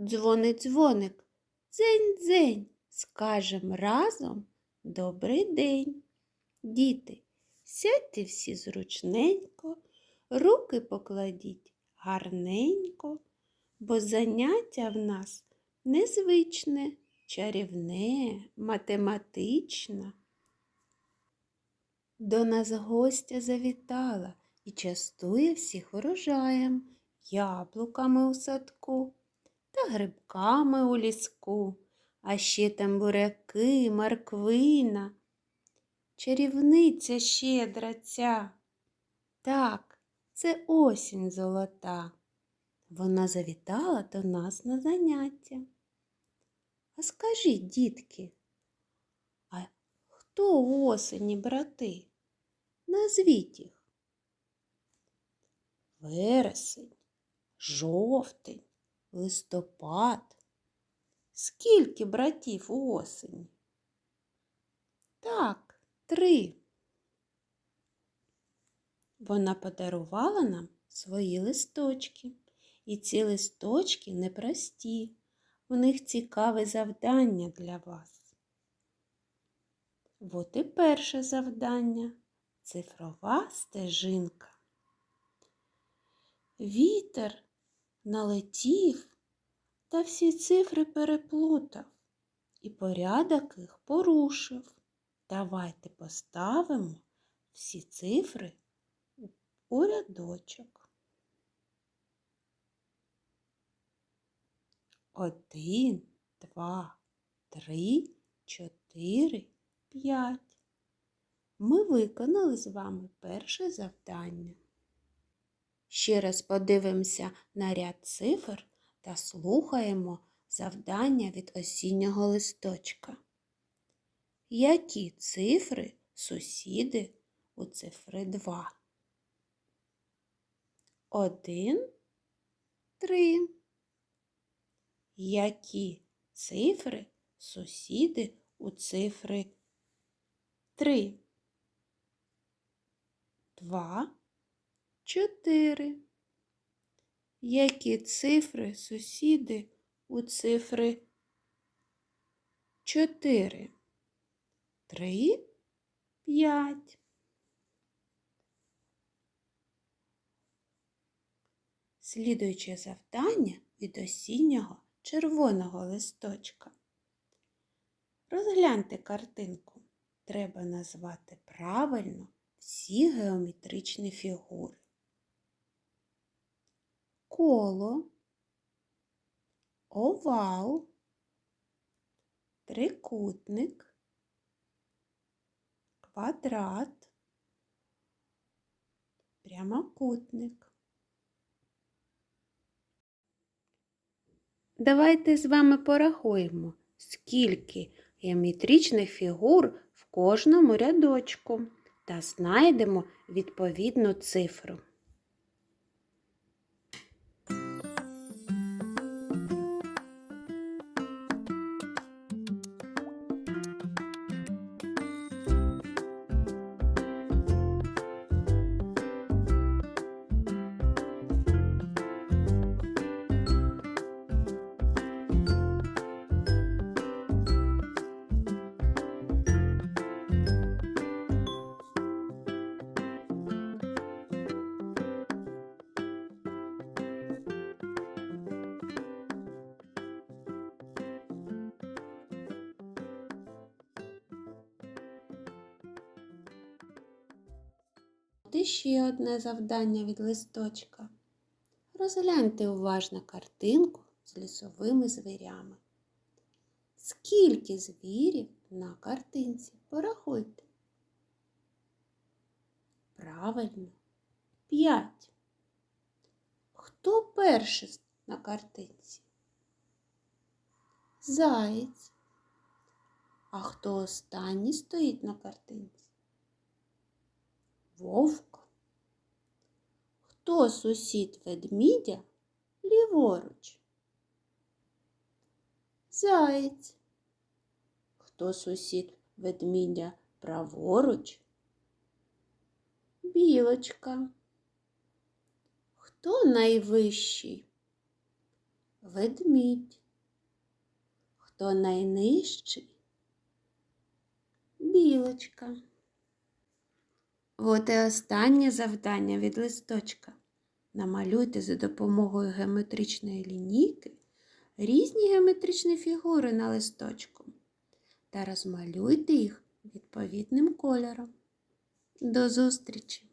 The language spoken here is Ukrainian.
дзвонить дзвоник. Дзень дзень, скажем разом добрий день. Діти, сядьте всі зручненько, руки покладіть гарненько, бо заняття в нас незвичне, чарівне, математичне. До нас гостя завітала і частує всіх урожаєм, яблуками у садку та грибками у ліску, а ще там буряки, морквина. Чарівниця щедра ця. Так, це осінь золота. Вона завітала до нас на заняття. А скажіть, дітки, а хто у осені брати? Назвіть їх. Вересень, жовтень, листопад. Скільки братів у осені? Так, три. Вона подарувала нам свої листочки. І ці листочки непрості. У них цікаве завдання для вас. От і перше завдання цифрова стежинка. Вітер налетів та всі цифри переплутав і порядок їх порушив. Давайте поставимо всі цифри у рядочок. Один, два, три, чотири, п'ять. Ми виконали з вами перше завдання. Ще раз подивимося на ряд цифр та слухаємо завдання від осіннього листочка. Які цифри сусіди у цифри 2? Один, три. Які цифри сусіди у цифри 3? 2, 4. Які цифри сусіди у цифри 4? 3, 5. Слідуюче завдання від осіннього червоного листочка. Розгляньте картинку. Треба назвати правильно всі геометричні фігури. Коло, овал, трикутник, квадрат, прямокутник. Давайте з вами порахуємо, скільки геометричних фігур в кожному рядочку та знайдемо відповідну цифру. От іще одне завдання від листочка. Розгляньте уважно картинку з лісовими звірями. Скільки звірів на картинці? Порахуйте. Правильно, п'ять. Хто перший на картинці? Заєць. А хто останній стоїть на картинці? Вовк. Хто сусід ведмідя ліворуч? Заєць. Хто сусід ведмідя праворуч? Білочка. Хто найвищий? Ведмідь. Хто найнижчий? Білочка. От і останнє завдання від листочка. Намалюйте за допомогою геометричної лінійки різні геометричні фігури на листочку та розмалюйте їх відповідним кольором. До зустрічі!